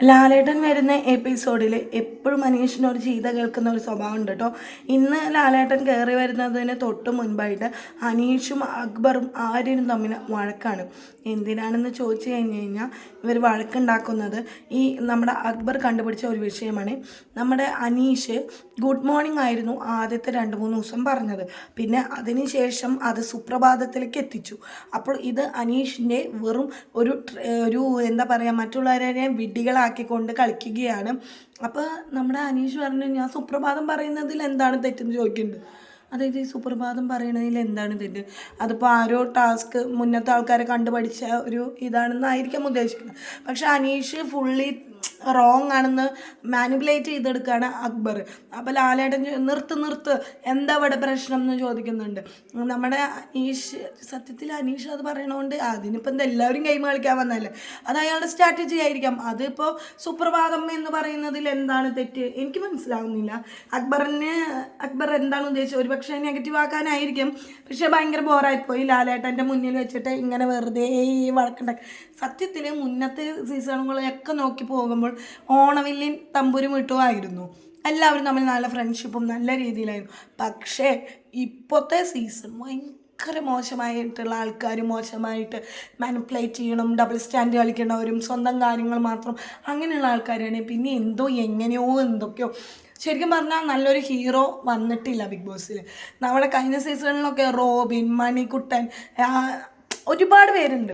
ലാലേട്ടൻ വരുന്ന എപ്പിസോഡിൽ എപ്പോഴും മനീഷിനൊരു ചീത്ത കേൾക്കുന്ന ഒരു സ്വഭാവം ഉണ്ട് കേട്ടോ. ഇന്ന് ലാലേട്ടൻ കയറി വരുന്നതിന് തൊട്ട് മുൻപായിട്ട് അനീഷും അക്ബറും ആര്യനും തമ്മിൽ വഴക്കാണ്. എന്തിനാണെന്ന് ചോദിച്ചു കഴിഞ്ഞ് കഴിഞ്ഞാൽ ഇവർ വഴക്കുണ്ടാക്കുന്നത് ഈ നമ്മുടെ അക്ബർ കണ്ടുപിടിച്ച ഒരു വിഷയമാണ്. നമ്മുടെ അനീഷ് ഗുഡ് മോർണിംഗ് ആയിരുന്നു ആദ്യത്തെ രണ്ട് മൂന്ന് ദിവസം പറഞ്ഞത്. പിന്നെ അതിനുശേഷം അത് സുപ്രഭാതത്തിലേക്ക് എത്തിച്ചു. അപ്പോൾ ഇത് അനീഷിന്റെ വെറും ഒരു ഒരു എന്താ പറയുക മറ്റുള്ളവരെ വിഡ്ഢികളാക്കിക്കൊണ്ട് കളിക്കുകയാണ്. അപ്പോൾ നമ്മുടെ അനീഷ് പറഞ്ഞു ഞാൻ സുപ്രഭാതം പറയുന്നതിൽ എന്താണ് തെറ്റെന്ന് ചോദിക്കുന്നുണ്ട്. അതായത് ഈ സുപ്രഭാതം പറയണതിൽ എന്താണ് തെറ്റ്? അതിപ്പോൾ ആരോ ടാസ്ക് മുന്നത്തെ ആൾക്കാരെ കണ്ടുപഠിച്ച ഒരു ഇതാണെന്നായിരിക്കാം ഉദ്ദേശിക്കുന്നത്. പക്ഷെ അനീഷ് ഫുള്ളി റോങ് ആണെന്ന് മാനിപ്പുലേറ്റ് ചെയ്തെടുക്കുകയാണ് അക്ബർ. അപ്പോൾ ലാലേട്ടൻ നിർത്ത് നിർത്ത് എന്താ ഇവിടെ പ്രശ്നം എന്ന് ചോദിക്കുന്നുണ്ട്. നമ്മുടെ അനീഷ് സത്യത്തിൽ അനീഷ് അത് പറയണോണ്ട് അതിനിപ്പോൾ എന്താ എല്ലാവരും ഗെയിം കളിക്കാൻ വന്നല്ലേ അത് അയാളുടെ സ്ട്രാറ്റജി ആയിരിക്കാം. അതിപ്പോൾ സുപ്രഭാതം എന്ന് പറയുന്നതിൽ എന്താണ് തെറ്റ്? എനിക്ക് മനസ്സിലാവുന്നില്ല. അക്ബറിന് അക്ബർ എന്താണ് ഉദ്ദേശിച്ചത്? ഒരു പക്ഷേ നെഗറ്റീവ് ആക്കാനായിരിക്കും. പക്ഷേ ഭയങ്കര ബോറായിപ്പോയി ലാലേട്ടന്റെ മുന്നിൽ വെച്ചിട്ട് ഇങ്ങനെ വെറുതെ ഈ വഴക്കുണ്ടാക്കി. സത്യത്തിൽ മുന്നത്തെ സീസണുകളൊക്കെ നോക്കി പോകുമ്പോൾ ഓണവില്ലിൻ തമ്പുരും വിട്ടുമായിരുന്നു. എല്ലാവരും തമ്മിൽ നല്ല ഫ്രണ്ട്ഷിപ്പും നല്ല രീതിയിലായിരുന്നു. പക്ഷേ ഇപ്പോഴത്തെ സീസൺ ഭയങ്കര മോശമായിട്ടുള്ള ആൾക്കാർ മോശമായിട്ട് മാനിപ്പുലേറ്റ് ചെയ്യണം ഡബിൾ സ്റ്റാൻഡ് കളിക്കണവരും സ്വന്തം കാര്യങ്ങൾ മാത്രം അങ്ങനെയുള്ള ആൾക്കാരാണ്. പിന്നെ എന്തോ എങ്ങനെയോ എന്തൊക്കെയോ. ശരിക്കും പറഞ്ഞാൽ നല്ലൊരു ഹീറോ വന്നിട്ടില്ല ബിഗ് ബോസിൽ നമ്മുടെ കഴിഞ്ഞ സീസണിലൊക്കെ റോബിൻ മണിക്കുട്ടൻ ഒരുപാട് പേരുണ്ട്.